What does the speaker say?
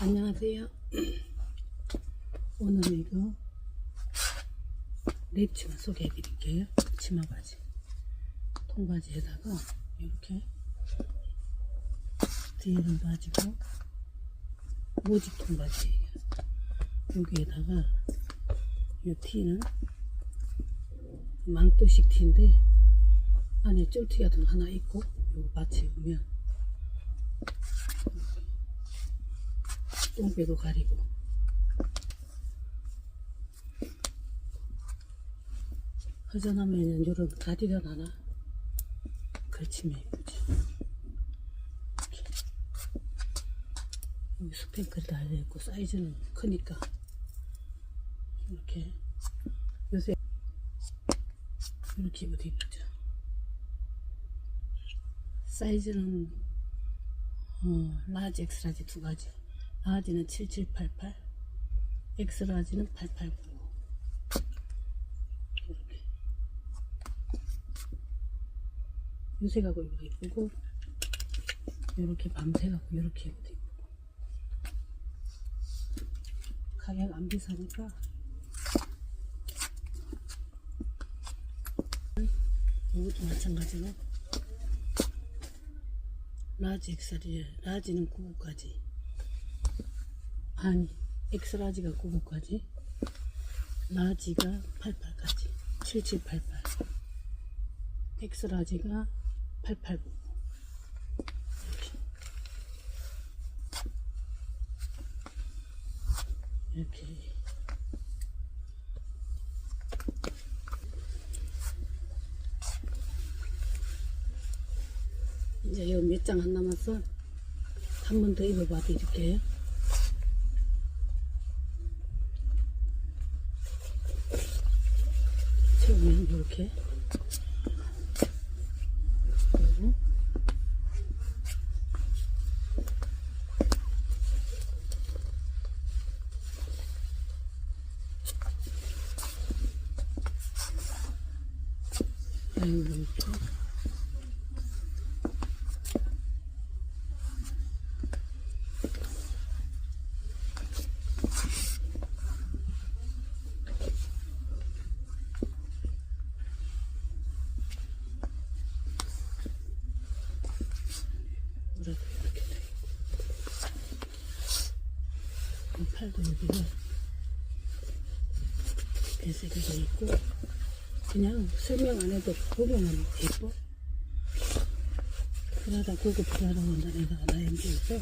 안녕하세요. 오늘 이거 랩치마 소개해 드릴게요. 치마 바지. 통바지에다가 이렇게 뒤에는 바지고 모직 통바지예요. 여기에다가 이 티는 망토식 티인데 안에 쫄티 같은 거 하나 있고 요거 받치우면 똥배도 가리고. 허전하면은 요런 가디건 하나? 걸치면 예쁘죠 이렇게. 여기 스팽클 달려있고 사이즈는 크니까. 이렇게. 요새 이렇게 입어도 이쁘죠? 사이즈는 어, 라지, 엑스라지 두 가지. 라지는 7788, 엑스라지는 889. 이렇게. 요새가고 이거 이쁘고, 이렇게 밤새가고 이렇게 입어도 이쁘고. 가격 안 비싸니까. 이것도 마찬가지고. 라지 엑스라지 라지는 99까지 아니 엑스라지가 99까지 라지가 88까지 7788 엑스라지가 889 이렇게 이렇게 이제 요몇장 안 남았어. 한 번 더 입어봐 드릴게요. 처음엔 이렇게. 그리고 뭐라도 이렇게 돼. 이 팔도 여기가 배색이 돼 있고 그냥 설명 안 해도 보면은 예뻐. 그러다 고급 필요하다고 한다 내가 나연기에서